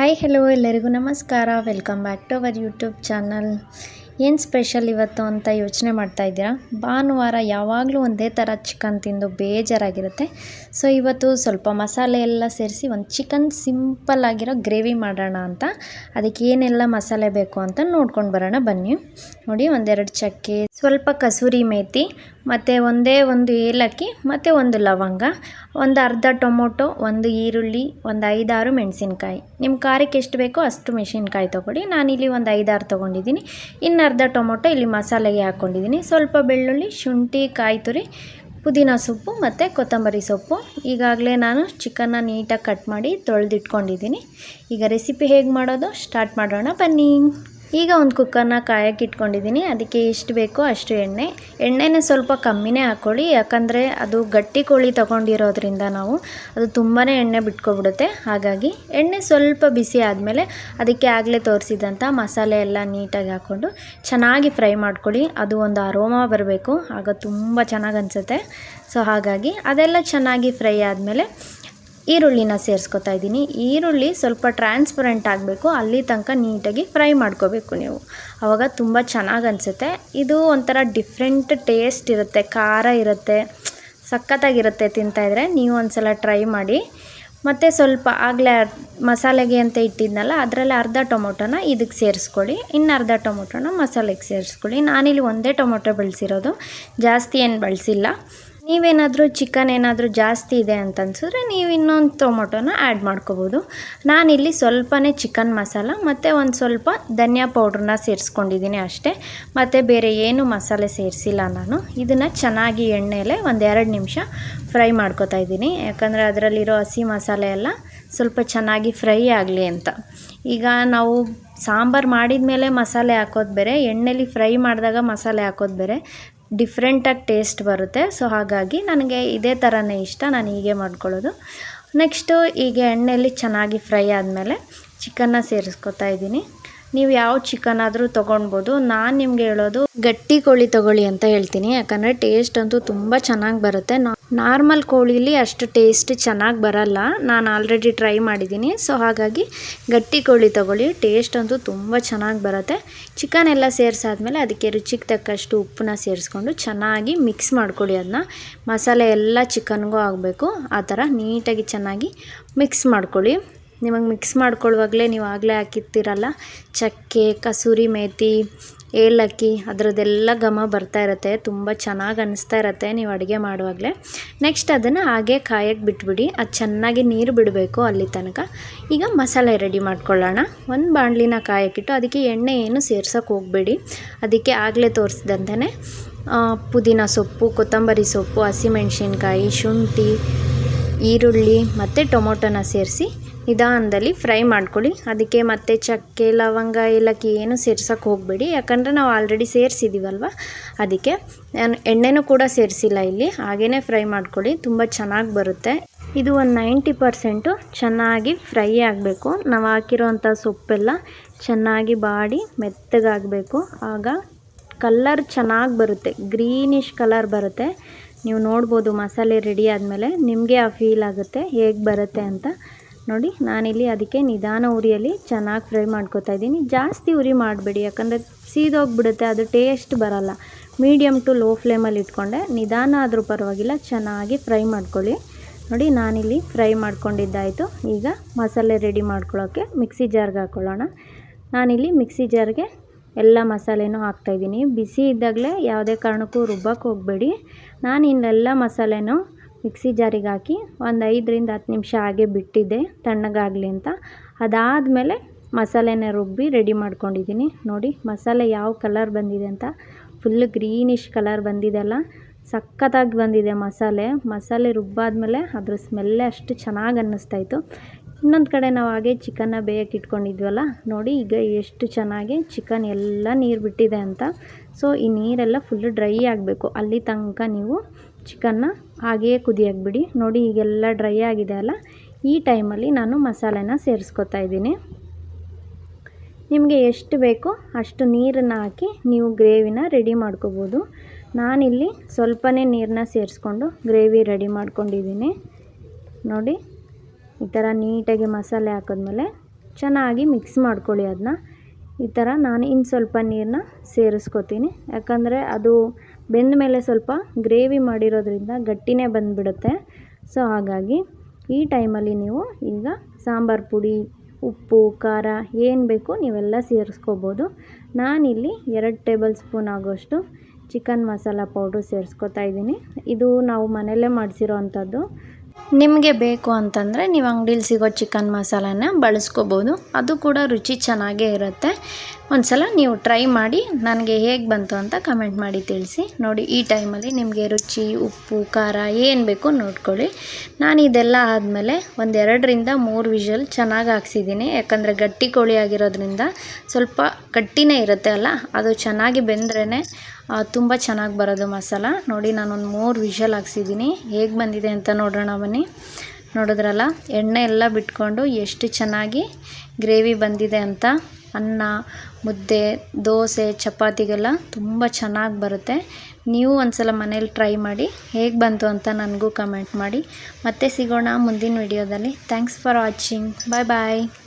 Hi hello ಎಲ್ಲರಿಗೂ ನಮಸ್ಕಾರ. Welcome back to our YouTube channel ಏನು ಸ್ಪೆಷಲ್ ಇವತ್ತು ಅಂತ ಯೋಚನೆ ಮಾಡ್ತಾ ಇದ್ದೀರಾ? ಭಾನುವಾರ ಯಾವಾಗಲೂ ಒಂದೇ ಥರ ಚಿಕನ್ ತಿಂದು ಬೇಜಾರಾಗಿರುತ್ತೆ. ಸೊ ಇವತ್ತು ಸ್ವಲ್ಪ ಮಸಾಲೆ ಎಲ್ಲ ಸೇರಿಸಿ ಒಂದು ಚಿಕನ್ ಸಿಂಪಲ್ ಆಗಿರೋ ಗ್ರೇವಿ ಮಾಡೋಣ ಅಂತ. ಅದಕ್ಕೆ ಏನೆಲ್ಲ ಮಸಾಲೆ ಬೇಕು ಅಂತ ನೋಡ್ಕೊಂಡು ಬರೋಣ. ಬನ್ನಿ. ನೋಡಿ, ಒಂದೆರಡು ಚಕ್ಕೆ ಸ್ವಲ್ಪ ಕಸೂರಿ ಮೇಥಿ ಮತ್ತು ಒಂದೇ ಒಂದು ಏಲಕ್ಕಿ, ಮತ್ತು ಒಂದು ಲವಂಗ, ಒಂದು ಅರ್ಧ ಟೊಮೊಟೊ, ಒಂದು ಈರುಳ್ಳಿ, ಒಂದು ಐದಾರು ಮೆಣಸಿನ್ಕಾಯಿ. ನಿಮ್ಮ ಖಾರಕ್ಕೆ ಎಷ್ಟು ಬೇಕೋ ಅಷ್ಟು ಮೆಣಸಿನ್ಕಾಯಿ ತೊಗೊಳ್ಳಿ. ನಾನಿಲ್ಲಿ ಒಂದು ಐದಾರು ತೊಗೊಂಡಿದ್ದೀನಿ. ಇನ್ನು ಅರ್ಧ ಟೊಮೊಟೊ ಇಲ್ಲಿ ಮಸಾಲೆಗೆ ಹಾಕ್ಕೊಂಡಿದ್ದೀನಿ ಸ್ವಲ್ಪ ಬೆಳ್ಳುಳ್ಳಿ, ಶುಂಠಿ ಕಾಯಿ ತುರಿ ಪುದೀನ ಸೊಪ್ಪು, ಮತ್ತು ಕೊತ್ತಂಬರಿ ಸೊಪ್ಪು. ಈಗಾಗಲೇ ನಾನು ಚಿಕನ್ನ ನೀಟಾಗಿ ಕಟ್ ಮಾಡಿ ತೊಳೆದಿಟ್ಕೊಂಡಿದ್ದೀನಿ. ಈಗ ರೆಸಿಪಿ ಹೇಗೆ ಮಾಡೋದು? ಸ್ಟಾರ್ಟ್ ಮಾಡೋಣ. ಬನ್ನಿ. ಈಗ ಒಂದು ಕುಕ್ಕರ್ನ ಕಾಯಕ್ಕೆ ಇಟ್ಕೊಂಡಿದ್ದೀನಿ. ಅದಕ್ಕೆ ಎಷ್ಟು ಬೇಕೋ ಅಷ್ಟು ಎಣ್ಣೆ. ಎಣ್ಣೆನ ಸ್ವಲ್ಪ ಕಮ್ಮಿನೇ ಹಾಕ್ಕೊಳ್ಳಿ ಯಾಕಂದರೆ ಅದು ಗಟ್ಟಿ ಕೋಳಿ ತಗೊಂಡಿರೋದ್ರಿಂದ ನಾವು ಅದು ತುಂಬಾ ಎಣ್ಣೆ ಬಿಟ್ಕೊಬಿಡುತ್ತೆ. ಹಾಗಾಗಿ ಎಣ್ಣೆ ಸ್ವಲ್ಪ ಬಿಸಿ ಆದಮೇಲೆ ಅದಕ್ಕೆ ಆಗಲೇ ತೋರಿಸಿದಂಥ ಮಸಾಲೆ ಎಲ್ಲ ನೀಟಾಗಿ ಹಾಕ್ಕೊಂಡು ಚೆನ್ನಾಗಿ ಫ್ರೈ ಮಾಡ್ಕೊಳ್ಳಿ. ಅದು ಒಂದು ಅರೋಮಾ ಬರಬೇಕು. ಆಗ ತುಂಬ ಚೆನ್ನಾಗಿ ಅನಿಸುತ್ತೆ. ಸೊ ಹಾಗಾಗಿ ಅದೆಲ್ಲ ಚೆನ್ನಾಗಿ ಫ್ರೈ ಆದಮೇಲೆ ಈರುಳ್ಳಿನ ಸೇರಿಸ್ಕೊತಾ ಇದ್ದೀನಿ. ಈರುಳ್ಳಿ ಸ್ವಲ್ಪ ಟ್ರಾನ್ಸ್ಪರೆಂಟ್ ಆಗಬೇಕು. ಅಲ್ಲಿ ತನಕ ನೀಟಾಗಿ ಫ್ರೈ ಮಾಡ್ಕೋಬೇಕು ನೀವು. ಆವಾಗ ತುಂಬ ಚೆನ್ನಾಗಿ ಅನಿಸುತ್ತೆ. ಇದು ಒಂಥರ ಡಿಫ್ರೆಂಟ್ ಟೇಸ್ಟ್ ಇರುತ್ತೆ. ಖಾರ ಇರುತ್ತೆ. ಸಖತ್ತಾಗಿರುತ್ತೆ ತಿಂತಾಯಿದ್ರೆ ನೀವು ಒಂದ್ಸಲ ಟ್ರೈ ಮಾಡಿ. ಮತ್ತು ಸ್ವಲ್ಪ ಆಗಲೇ ಮಸಾಲೆಗೆ ಅಂತ ಇಟ್ಟಿದ್ನಲ್ಲ, ಅದರಲ್ಲಿ ಅರ್ಧ ಟೊಮೊಟೊನ ಇದಕ್ಕೆ ಸೇರಿಸ್ಕೊಳ್ಳಿ. ಇನ್ನು ಅರ್ಧ ಟೊಮೊಟೊನ ಮಸಾಲೆಗೆ ಸೇರಿಸ್ಕೊಳ್ಳಿ. ನಾನಿಲ್ಲಿ ಒಂದೇ ಟೊಮೊಟೊ ಬಳಸಿರೋದು. ಜಾಸ್ತಿ ಏನು ಬಳಸಿಲ್ಲ. ನೀವೇನಾದರೂ ಚಿಕನ್ ಏನಾದರೂ ಜಾಸ್ತಿ ಇದೆ ಅಂತ ಅನ್ಸಿದ್ರೆ ನೀವು ಇನ್ನೊಂದು ಟೊಮೊಟೊನ ಆ್ಯಡ್ ಮಾಡ್ಕೋಬೋದು. ನಾನಿಲ್ಲಿ ಸ್ವಲ್ಪನೇ ಚಿಕನ್ ಮಸಾಲ ಮತ್ತು ಒಂದು ಸ್ವಲ್ಪ ಧನಿಯಾ ಪೌಡ್ರನ್ನ ಸೇರಿಸ್ಕೊಂಡಿದ್ದೀನಿ ಅಷ್ಟೇ. ಮತ್ತು ಬೇರೆ ಏನು ಮಸಾಲೆ ಸೇರಿಸಿಲ್ಲ ನಾನು. ಇದನ್ನು ಚೆನ್ನಾಗಿ ಎಣ್ಣೆಲೆ ಒಂದು ಎರಡು ನಿಮಿಷ ಫ್ರೈ ಮಾಡ್ಕೋತಾ ಇದ್ದೀನಿ. ಯಾಕಂದರೆ ಅದರಲ್ಲಿರೋ ಹಸಿ ಮಸಾಲೆ ಎಲ್ಲ ಸ್ವಲ್ಪ ಚೆನ್ನಾಗಿ ಫ್ರೈ ಆಗಲಿ ಅಂತ. ಈಗ ನಾವು ಸಾಂಬಾರು ಮಾಡಿದ ಮೇಲೆ ಮಸಾಲೆ ಹಾಕೋದು ಬೇರೆ, ಎಣ್ಣೆಲಿ ಫ್ರೈ ಮಾಡಿದಾಗ ಮಸಾಲೆ ಹಾಕೋದು ಬೇರೆ. ಡಿಫ್ರೆಂಟಾಗಿ ಟೇಸ್ಟ್ ಬರುತ್ತೆ. ಸೊ ಹಾಗಾಗಿ ನನಗೆ ಇದೇ ಥರನೇ ಇಷ್ಟ. ನಾನು ಹೀಗೆ ಮಾಡ್ಕೊಳ್ಳೋದು. ನೆಕ್ಸ್ಟು ಈಗ ಎಣ್ಣೆಯಲ್ಲಿ ಚೆನ್ನಾಗಿ ಫ್ರೈ ಆದಮೇಲೆ ಚಿಕನ್ನ ಸೇರಿಸ್ಕೊತಾ ಇದ್ದೀನಿ. ನೀವು ಯಾವ ಚಿಕನ್ ಆದರೂ ತೊಗೊಳ್ಬೋದು. ನಾನು ನಿಮಗೆ ಹೇಳೋದು ಗಟ್ಟಿ ಕೋಳಿ ತೊಗೊಳ್ಳಿ ಅಂತ ಹೇಳ್ತೀನಿ. ಯಾಕಂದರೆ ಟೇಸ್ಟ್ ಅಂತೂ ತುಂಬ ಚೆನ್ನಾಗಿ ಬರುತ್ತೆ. ನಾರ್ಮಲ್ ಕೋಳಿಲಿ ಅಷ್ಟು ಟೇಸ್ಟ್ ಚೆನ್ನಾಗಿ ಬರಲ್ಲ. ನಾನು ಆಲ್ರೆಡಿ ಟ್ರೈ ಮಾಡಿದ್ದೀನಿ ಸೊ ಹಾಗಾಗಿ ಗಟ್ಟಿ ಕೋಳಿ ತೊಗೊಳ್ಳಿ. ಟೇಸ್ಟ್ ಅಂತೂ ತುಂಬ ಚೆನ್ನಾಗಿ ಬರುತ್ತೆ. ಚಿಕನ್ ಎಲ್ಲ ಸೇರಿಸಾದ್ಮೇಲೆ ಅದಕ್ಕೆ ರುಚಿಗೆ ತಕ್ಕಷ್ಟು ಉಪ್ಪನ್ನ ಸೇರಿಸ್ಕೊಂಡು ಚೆನ್ನಾಗಿ ಮಿಕ್ಸ್ ಮಾಡ್ಕೊಳ್ಳಿ ಅದನ್ನ ಮಸಾಲೆ ಎಲ್ಲ ಚಿಕನ್ಗೂ ಆಗಬೇಕು. ಆ ಥರ ನೀಟಾಗಿ ಚೆನ್ನಾಗಿ ಮಿಕ್ಸ್ ಮಾಡ್ಕೊಳ್ಳಿ ನಿಮಗೆ ಮಿಕ್ಸ್ ಮಾಡ್ಕೊಳ್ಳುವಾಗಲೇ ನೀವು ಆಗಲೇ ಹಾಕಿರ್ತೀರಲ್ಲ? ಚಕ್ಕೆ, ಕಸೂರಿ ಮೇಥಿ ಏಲಕ್ಕಿ ಅದರದ್ದೆಲ್ಲ ಘಮ ಬರ್ತಾ ಇರುತ್ತೆ, ತುಂಬ ಚೆನ್ನಾಗಿ ಅನ್ನಿಸ್ತಾ ಇರುತ್ತೆ ನೀವು ಅಡುಗೆ ಮಾಡುವಾಗಲೇ. ನೆಕ್ಸ್ಟ್ ಅದನ್ನು ಹಾಗೆ ಕಾಯಕ್ಕೆ ಬಿಟ್ಬಿಡಿ, ಅದು ಚೆನ್ನಾಗಿ ನೀರು ಬಿಡಬೇಕು ಅಲ್ಲಿ ತನಕ. ಈಗ ಮಸಾಲೆ ರೆಡಿ ಮಾಡ್ಕೊಳ್ಳೋಣ. ಒಂದು ಬಾಣಲಿನ ಕಾಯಕ್ಕಿಟ್ಟು ಅದಕ್ಕೆ ಎಣ್ಣೆ ಏನು ಸೇರ್ಸೋಕ್ಕೆ ಹೋಗಬೇಡಿ. ಅದಕ್ಕೆ ಆಗಲೇ ತೋರಿಸಿದಂತೆಯೇ ಪುದೀನ ಸೊಪ್ಪು, ಕೊತ್ತಂಬರಿ ಸೊಪ್ಪು, ಹಸಿಮೆಣಸಿನ್ಕಾಯಿ, ಶುಂಠಿ, ಈರುಳ್ಳಿ ಮತ್ತು ಟೊಮೊಟೊನ ಸೇರಿಸಿ ನಿಧಾನದಲ್ಲಿ ಫ್ರೈ ಮಾಡ್ಕೊಳ್ಳಿ. ಅದಕ್ಕೆ ಮತ್ತೆ ಚಕ್ಕೆ, ಲವಂಗ, ಏಲಕ್ಕಿ ಏನು ಸೇರ್ಸೋಕ್ಕೆ ಹೋಗಬೇಡಿ. ಯಾಕಂದರೆ ನಾವು ಆಲ್ರೆಡಿ ಸೇರಿಸಿದ್ದೀವಲ್ವ ಅದಕ್ಕೆ ನಾನು ಎಣ್ಣೆನೂ ಕೂಡ ಸೇರಿಸಿಲ್ಲ ಇಲ್ಲಿ. ಹಾಗೇ ಫ್ರೈ ಮಾಡ್ಕೊಳ್ಳಿ. ತುಂಬ ಚೆನ್ನಾಗಿ ಬರುತ್ತೆ. ಇದು ಒಂದು ನೈಂಟಿ ಪರ್ಸೆಂಟು ಚೆನ್ನಾಗಿ ಫ್ರೈ ಆಗಬೇಕು. ನಾವು ಹಾಕಿರೋವಂಥ ಸೊಪ್ಪೆಲ್ಲ ಚೆನ್ನಾಗಿ ಬಾಡಿ ಮೆತ್ತಗಾಗಬೇಕು. ಆಗ ಕಲ್ಲರ್ ಚೆನ್ನಾಗಿ ಬರುತ್ತೆ. ಗ್ರೀನಿಶ್ ಕಲರ್ ಬರುತ್ತೆ. ನೀವು ನೋಡ್ಬೋದು ಮಸಾಲೆ ರೆಡಿ ಆದಮೇಲೆ ನಿಮಗೆ ಆ ಫೀಲ್ ಆಗುತ್ತೆ. ಹೇಗೆ ಬರುತ್ತೆ ಅಂತ. ನೋಡಿ, ನಾನಿಲ್ಲಿ ಅದಕ್ಕೆ ನಿಧಾನ ಉರಿಯಲ್ಲಿ ಚೆನ್ನಾಗಿ ಫ್ರೈ ಮಾಡ್ಕೊತಾ ಇದ್ದೀನಿ. ಜಾಸ್ತಿ ಉರಿ ಮಾಡಬೇಡಿ, ಯಾಕಂದರೆ ಸೀದೋಗ್ಬಿಡುತ್ತೆ, ಅದು ಟೇಸ್ಟ್ ಬರಲ್ಲ. ಮೀಡಿಯಮ್ ಟು ಲೋ ಫ್ಲೇಮಲ್ಲಿ ಇಟ್ಕೊಂಡೆ, ನಿಧಾನ ಆದರೂ ಪರವಾಗಿಲ್ಲ, ಚೆನ್ನಾಗಿ ಫ್ರೈ ಮಾಡ್ಕೊಳ್ಳಿ. ನೋಡಿ, ನಾನಿಲ್ಲಿ ಫ್ರೈ ಮಾಡ್ಕೊಂಡಿದ್ದಾಯಿತು. ಈಗ ಮಸಾಲೆ ರೆಡಿ ಮಾಡ್ಕೊಳ್ಳೋಕ್ಕೆ ಮಿಕ್ಸಿ ಜಾರ್ಗೆ ಹಾಕ್ಕೊಳ್ಳೋಣ ನಾನಿಲ್ಲಿ ಮಿಕ್ಸಿ ಜಾರ್ಗೆ ಎಲ್ಲ ಮಸಾಲೆನೂ ಹಾಕ್ತಾಯಿದ್ದೀನಿ ಬಿಸಿ ಇದ್ದಾಗಲೇ ಯಾವುದೇ ಕಾರಣಕ್ಕೂ ರುಬ್ಬಕ್ಕೆ ಹೋಗಬೇಡಿ. ನಾನು ಇನ್ನೆಲ್ಲ ಮಸಾಲೆನೂ ಮಿಕ್ಸಿ ಜಾರಿಗೆ ಹಾಕಿ ಒಂದು ಐದರಿಂದ ಹತ್ತು ನಿಮಿಷ ಹಾಗೆ ಬಿಟ್ಟಿದ್ದೆ ತಣ್ಣಗಾಗಲಿ ಅಂತ. ಅದಾದಮೇಲೆ ಮಸಾಲೆನ ರುಬ್ಬಿ ರೆಡಿ ಮಾಡ್ಕೊಂಡಿದ್ದೀನಿ. ನೋಡಿ ಮಸಾಲೆ ಯಾವ ಕಲರ್ ಬಂದಿದೆ ಅಂತ. ಫುಲ್ ಗ್ರೀನಿಶ್ ಕಲರ್ ಬಂದಿದೆ ಅಲ್ಲ. ಸಖತ್ತಾಗಿ ಬಂದಿದೆ ಮಸಾಲೆ. ಮಸಾಲೆ ರುಬ್ಬಾದ್ಮೇಲೆ ಅದ್ರ ಸ್ಮೆಲ್ಲೇ ಅಷ್ಟು ಚೆನ್ನಾಗಿ ಅನ್ನಿಸ್ತಾಯಿತ್ತು ಇನ್ನೊಂದು ಕಡೆ ನಾವು ಹಾಗೆ ಚಿಕನ್ನ ಬೇಯಕ್ಕೆ ಇಟ್ಕೊಂಡಿದ್ವಲ್ಲ. ನೋಡಿ ಈಗ ಎಷ್ಟು ಚೆನ್ನಾಗಿ ಚಿಕನ್ ಎಲ್ಲ ನೀರು ಬಿಟ್ಟಿದೆ ಅಂತ. ಸೊ ಈ ನೀರೆಲ್ಲ ಫುಲ್ ಡ್ರೈ ಆಗಬೇಕು. ಅಲ್ಲಿ ತನಕ ನೀವು ಚಿಕನ್ನ ಹಾಗೆಯೇ ಕುದಿಯಕ್ಕೆ ನೋಡಿ ಈಗೆಲ್ಲ ಡ್ರೈ ಆಗಿದೆ ಅಲ್ಲ? ಈ ಟೈಮಲ್ಲಿ ನಾನು ಮಸಾಲೆನ ಸೇರಿಸ್ಕೊತಾ ಇದ್ದೀನಿ. ನಿಮಗೆ ಎಷ್ಟು ಬೇಕೋ ಅಷ್ಟು ನೀರನ್ನು ಹಾಕಿ ನೀವು ಗ್ರೇವಿನ ರೆಡಿ ಮಾಡ್ಕೋಬೋದು. ನಾನಿಲ್ಲಿ ಸ್ವಲ್ಪನೇ ನೀರನ್ನ ಸೇರಿಸ್ಕೊಂಡು ಗ್ರೇವಿ ರೆಡಿ ಮಾಡ್ಕೊಂಡಿದ್ದೀನಿ. ನೋಡಿ, ಈ ಥರ ನೀಟಾಗಿ ಮಸಾಲೆ ಹಾಕಿದ್ಮೇಲೆ ಚೆನ್ನಾಗಿ ಮಿಕ್ಸ್ ಮಾಡ್ಕೊಳ್ಳಿ ಅದನ್ನ. ಈ ಥರ ನಾನು ಇನ್ನು ಸ್ವಲ್ಪ ನೀರನ್ನ ಸೇರಿಸ್ಕೊತೀನಿ. ಯಾಕಂದರೆ ಅದು ಬೆಂದ ಮೇಲೆ ಸ್ವಲ್ಪ ಗ್ರೇವಿ ಮಾಡಿರೋದ್ರಿಂದ ಗಟ್ಟಿನೇ ಬಂದುಬಿಡುತ್ತೆ. ಸೊ ಹಾಗಾಗಿ ಈ ಟೈಮಲ್ಲಿ ನೀವು ಈಗ ಸಾಂಬಾರು ಪುಡಿ, ಉಪ್ಪು, ಖಾರ ಏನು ಬೇಕು ನೀವೆಲ್ಲ ಸೇರಿಸ್ಕೋಬೋದು. ನಾನಿಲ್ಲಿ ಎರಡು ಟೇಬಲ್ ಸ್ಪೂನ್ ಆಗೋಷ್ಟು ಚಿಕನ್ ಮಸಾಲ ಪೌಡ್ರ್ ಸೇರಿಸ್ಕೊತಾ ಇದ್ದೀನಿ. ಇದು ನಾವು ಮನೆಯಲ್ಲೇ ಮಾಡಿಸಿರೋ ಅಂಥದ್ದು. ನಿಮಗೆ ಬೇಕು ಅಂತಂದರೆ ನೀವು ಅಂಗಡೀಲಿ ಸಿಗೋ ಚಿಕನ್ ಮಸಾಲಾನ ಬಳಸ್ಕೋಬೋದು. ಅದು ಕೂಡ ರುಚಿ ಚೆನ್ನಾಗೇ ಇರುತ್ತೆ. ಒಂದು ಸಲ ನೀವು ಟ್ರೈ ಮಾಡಿ ನನಗೆ ಹೇಗೆ ಬಂತು ಅಂತ ಕಮೆಂಟ್ ಮಾಡಿ ತಿಳಿಸಿ. ನೋಡಿ, ಈ ಟೈಮಲ್ಲಿ ನಿಮಗೆ ರುಚಿ, ಉಪ್ಪು, ಖಾರ ಏನು ಬೇಕು ನೋಡ್ಕೊಳ್ಳಿ. ನಾನು ಇದೆಲ್ಲ ಆದಮೇಲೆ ಒಂದೆರಡರಿಂದ ಮೂರು ವಿಷಲ್ ಚೆನ್ನಾಗಿ ಹಾಕ್ಸಿದ್ದೀನಿ. ಯಾಕಂದರೆ ಗಟ್ಟಿ ಕೋಳಿ ಆಗಿರೋದ್ರಿಂದ ಸ್ವಲ್ಪ ಗಟ್ಟಿನೇ ಇರುತ್ತೆ ಅಲ್ಲ? ಅದು ಚೆನ್ನಾಗಿ ಬೆಂದ್ರೇ ತುಂಬ ಚೆನ್ನಾಗಿ ಬರೋದು ಮಸಾಲ. ನೋಡಿ, ನಾನೊಂದು ಮೂರು ವಿಷಲ್ ಹಾಕ್ಸಿದ್ದೀನಿ ಹೇಗೆ ಬಂದಿದೆ ಅಂತ ನೋಡೋಣ ಬನ್ನಿ. ನೋಡಿದ್ರಲ್ಲ, ಎಣ್ಣೆ ಎಲ್ಲ ಬಿಟ್ಕೊಂಡು ಎಷ್ಟು ಚೆನ್ನಾಗಿ ಗ್ರೇವಿ ಬಂದಿದೆ ಅಂತ. ಅನ್ನ, ಮುದ್ದೆ, ದೋಸೆ, ಚಪಾತಿಗೆಲ್ಲ ತುಂಬ ಚೆನ್ನಾಗಿ ಬರುತ್ತೆ. ನೀವು ಒಂದ್ಸಲ ಮನೇಲಿ ಟ್ರೈ ಮಾಡಿ, ಹೇಗೆ ಬಂತು ಅಂತ ನನಗೂ ಕಮೆಂಟ್ ಮಾಡಿ. ಮತ್ತೆ ಸಿಗೋಣ ಮುಂದಿನ ವಿಡಿಯೋದಲ್ಲಿ. Thanks for watching. Bye bye.